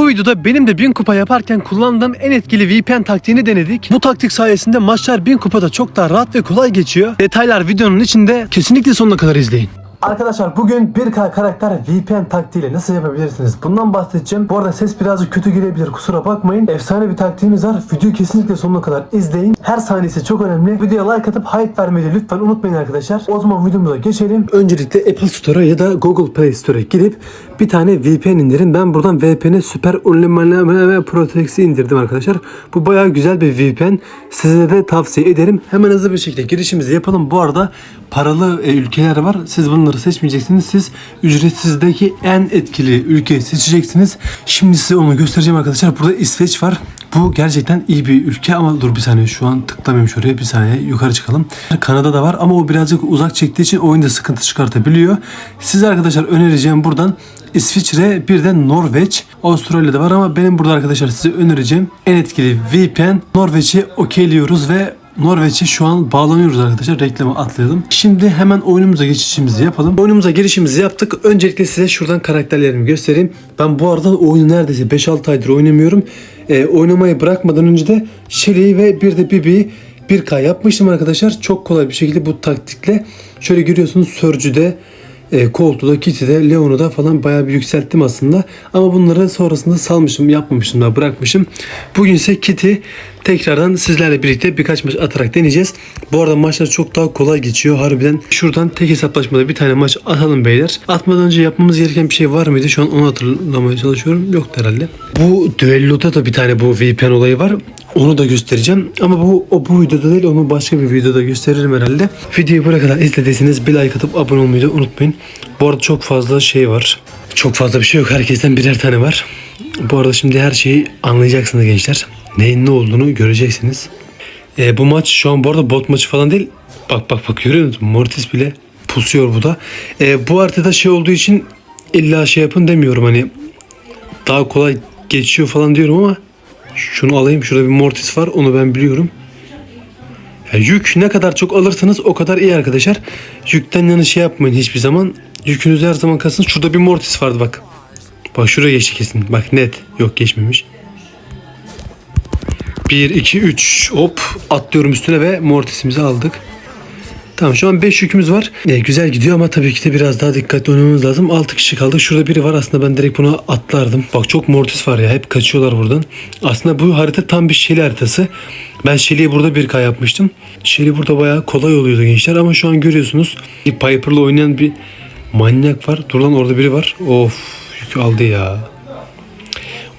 Bu videoda benim de 1000 kupa yaparken kullandığım en etkili VPN taktiğini denedik. Bu taktik sayesinde maçlar 1000 kupada çok daha rahat ve kolay geçiyor. Detaylar videonun içinde kesinlikle sonuna kadar izleyin. Arkadaşlar bugün 1K karakter VPN taktiğiyle nasıl yapabilirsiniz? Bundan bahsedeceğim. Bu arada ses birazcık kötü gelebilir kusura bakmayın. Efsane bir taktiğimiz var. Videoyu kesinlikle sonuna kadar izleyin. Her saniyesi çok önemli. Videoya like atıp hype vermeyi lütfen unutmayın arkadaşlar. O zaman videomuza geçelim. Öncelikle Apple Store'a ya da Google Play Store'a gidip bir tane VPN indirin. Ben buradan VPN'e Süper Unlimited Protex'i indirdim arkadaşlar. Bu bayağı güzel bir VPN. Size de tavsiye ederim. Hemen hızlı bir şekilde girişimizi yapalım. Bu arada paralı e, ülkeler var. Siz bunları seçmeyeceksiniz. Siz ücretsizdeki en etkili ülkeyi seçeceksiniz. Şimdi size onu göstereceğim arkadaşlar. Burada İsveç var. Bu gerçekten iyi bir ülke ama dur bir saniye şu an tıklamayayım şuraya bir saniye yukarı çıkalım. Kanada da var ama o birazcık uzak çektiği için oyunda sıkıntı çıkartabiliyor. Size arkadaşlar önereceğim buradan İsviçre bir de Norveç. Avustralya'da var ama benim burada arkadaşlar size önereceğim en etkili VPN Norveç'i okeyliyoruz ve Norveç'e şu an bağlanıyoruz arkadaşlar. Reklamı atlayalım. Şimdi hemen oyunumuza geçişimizi yapalım. Oyunumuza girişimizi yaptık. Öncelikle size şuradan karakterlerimi göstereyim. Ben bu arada oyunu neredeyse 5-6 aydır oynamıyorum. Ee, oynamayı bırakmadan önce de Shelly'i ve bir de Bibi'yi 1K yapmıştım arkadaşlar. Çok kolay bir şekilde bu taktikle şöyle görüyorsunuz Sörcü'de e, Colt'u Kitty'de, Leon'u da falan bayağı bir yükselttim aslında. Ama bunları sonrasında salmışım, yapmamışım da bırakmışım. Bugün ise Kitty tekrardan sizlerle birlikte birkaç maç atarak deneyeceğiz. Bu arada maçlar çok daha kolay geçiyor harbiden. Şuradan tek hesaplaşmada bir tane maç atalım beyler. Atmadan önce yapmamız gereken bir şey var mıydı? Şu an onu hatırlamaya çalışıyorum. Yoktu herhalde. Bu düelloda da bir tane bu VPN olayı var. Onu da göstereceğim. Ama bu o bu videoda değil onu başka bir videoda gösteririm herhalde. Videoyu buraya kadar izlediyseniz bir like atıp abone olmayı da unutmayın. Bu arada çok fazla şey var. Çok fazla bir şey yok. Herkesten birer tane var. Bu arada şimdi her şeyi anlayacaksınız gençler. Neyin ne olduğunu göreceksiniz. Ee, bu maç şu an bu arada bot maçı falan değil. Bak bak bak görüyor musun? Mortis bile pusuyor bu da. Ee, bu haritada şey olduğu için illa şey yapın demiyorum hani daha kolay geçiyor falan diyorum ama şunu alayım. Şurada bir mortis var. Onu ben biliyorum. Ya yük ne kadar çok alırsanız o kadar iyi arkadaşlar. Yükten yana şey yapmayın hiçbir zaman. Yükünüz her zaman kalsın. Şurada bir mortis vardı bak. Bak şuraya geçti kesin. Bak net. Yok geçmemiş. 1, 2, 3. Hop atlıyorum üstüne ve mortisimizi aldık. Tamam şu an 5 yükümüz var. E, güzel gidiyor ama tabii ki de biraz daha dikkatli oynamamız lazım. 6 kişi kaldık. Şurada biri var. Aslında ben direkt bunu atlardım. Bak çok mortis var ya. Hep kaçıyorlar buradan. Aslında bu harita tam bir Shelly haritası. Ben Shelly'yi burada 1K yapmıştım. Shelly burada bayağı kolay oluyordu gençler ama şu an görüyorsunuz. Bir Piper'la oynayan bir manyak var. Dur lan orada biri var. Of yük aldı ya.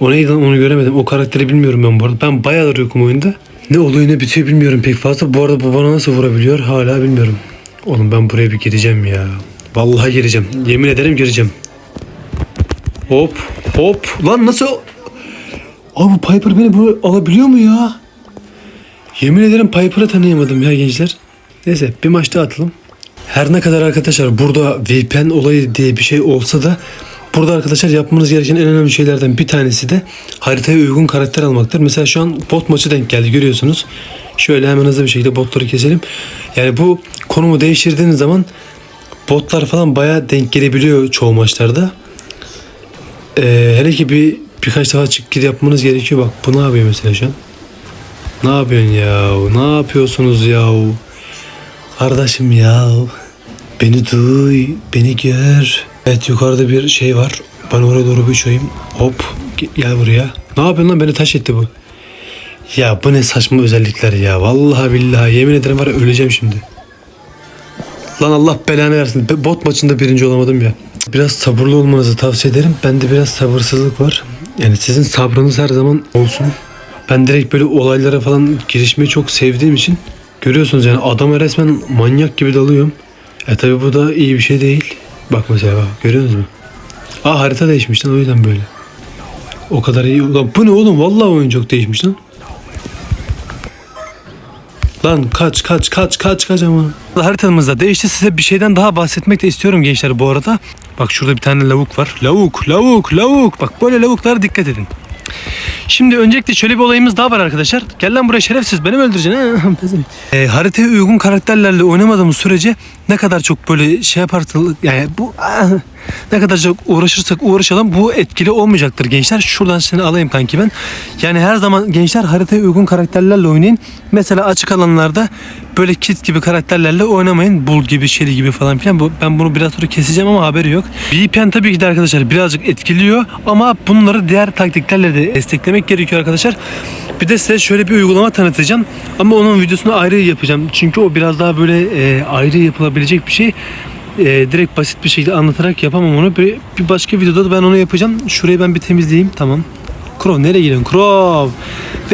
O neydi lan onu göremedim. O karakteri bilmiyorum ben bu arada. Ben bayağıdır yokum oyunda. Ne oluyor ne bitiyor bilmiyorum pek fazla. Bu arada bu bana nasıl vurabiliyor hala bilmiyorum. Oğlum ben buraya bir gireceğim ya. Vallahi gireceğim. Yemin ederim gireceğim. Hop hop. Lan nasıl... Abi bu Piper beni buraya alabiliyor mu ya? Yemin ederim Piper'ı tanıyamadım ya gençler. Neyse bir maç daha atalım. Her ne kadar arkadaşlar burada VPN olayı diye bir şey olsa da burada arkadaşlar yapmanız gereken en önemli şeylerden bir tanesi de haritaya uygun karakter almaktır. Mesela şu an bot maçı denk geldi görüyorsunuz. Şöyle hemen hızlı bir şekilde botları keselim. Yani bu konumu değiştirdiğiniz zaman botlar falan bayağı denk gelebiliyor çoğu maçlarda. Ee, hele ki bir birkaç defa çık gir yapmanız gerekiyor. Bak bu ne yapıyor mesela şu an? Ne yapıyorsun ya? Ne yapıyorsunuz ya? Kardeşim ya. Beni duy, beni gör. Evet yukarıda bir şey var. Ben oraya doğru bir uçayım. Hop gel buraya. Ne yapıyorsun lan beni taş etti bu. Ya bu ne saçma özellikler ya. Vallahi billahi yemin ederim var ya öleceğim şimdi. Lan Allah belanı versin. Bot maçında birinci olamadım ya. Biraz sabırlı olmanızı tavsiye ederim. Bende biraz sabırsızlık var. Yani sizin sabrınız her zaman olsun. Ben direkt böyle olaylara falan girişmeyi çok sevdiğim için görüyorsunuz yani adama resmen manyak gibi dalıyorum. E tabi bu da iyi bir şey değil. Bak mesela bak görüyorsunuz mu? Aa harita değişmiş lan o yüzden böyle. O kadar iyi. Ulan bu ne oğlum? Vallahi oyun çok değişmiş lan. Lan kaç kaç kaç kaç kaç ama. Haritamızda değişti. Size bir şeyden daha bahsetmek de istiyorum gençler bu arada. Bak şurada bir tane lavuk var. Lavuk, lavuk, lavuk. Bak böyle lavuklara dikkat edin. Şimdi öncelikle şöyle bir olayımız daha var arkadaşlar. Gel lan buraya şerefsiz beni mi öldüreceksin? ha? E, haritaya uygun karakterlerle oynamadığımız sürece ne kadar çok böyle şey yaparsanız yani bu ah, ne kadar çok uğraşırsak uğraşalım bu etkili olmayacaktır gençler. Şuradan seni alayım kanki ben. Yani her zaman gençler haritaya uygun karakterlerle oynayın. Mesela açık alanlarda böyle kit gibi karakterlerle oynamayın. Bul gibi, Shelly gibi falan filan. Bu, ben bunu biraz sonra keseceğim ama haberi yok. VPN tabii ki de arkadaşlar birazcık etkiliyor ama bunları diğer taktiklerle de desteklemek gerekiyor arkadaşlar. Bir de size şöyle bir uygulama tanıtacağım. Ama onun videosunu ayrı yapacağım. Çünkü o biraz daha böyle e, ayrı yapılabilecek bir şey. E, direkt basit bir şekilde anlatarak yapamam onu. Bir, bir başka videoda da ben onu yapacağım. Şurayı ben bir temizleyeyim. Tamam. Krov nereye gidiyorsun? Krov.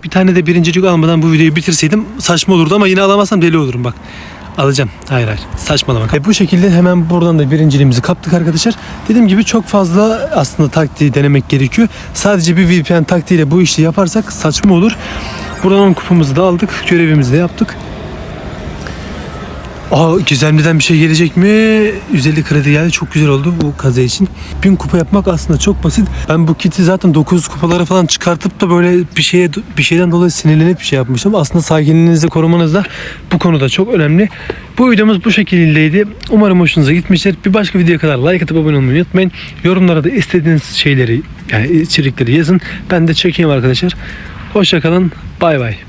Bir tane de birincilik almadan bu videoyu bitirseydim saçma olurdu ama yine alamazsam deli olurum bak. Alacağım. Hayır hayır. Saçmalama. E, bu şekilde hemen buradan da birinciliğimizi kaptık arkadaşlar. Dediğim gibi çok fazla aslında taktiği denemek gerekiyor. Sadece bir VPN taktiğiyle bu işi yaparsak saçma olur. Buradan 10 kupamızı da aldık. Görevimizi de yaptık. Aa gizemliden bir şey gelecek mi? 150 kredi geldi. Çok güzel oldu bu kaza için. 1000 kupa yapmak aslında çok basit. Ben bu kiti zaten 900 kupalara falan çıkartıp da böyle bir şeye bir şeyden dolayı sinirlenip bir şey yapmıştım. Aslında sakinliğinizi korumanız da bu konuda çok önemli. Bu videomuz bu şekildeydi. Umarım hoşunuza gitmiştir. Bir başka videoya kadar like atıp abone olmayı unutmayın. Yorumlara da istediğiniz şeyleri yani içerikleri yazın. Ben de çekeyim arkadaşlar. Hoşçakalın. Bay bay.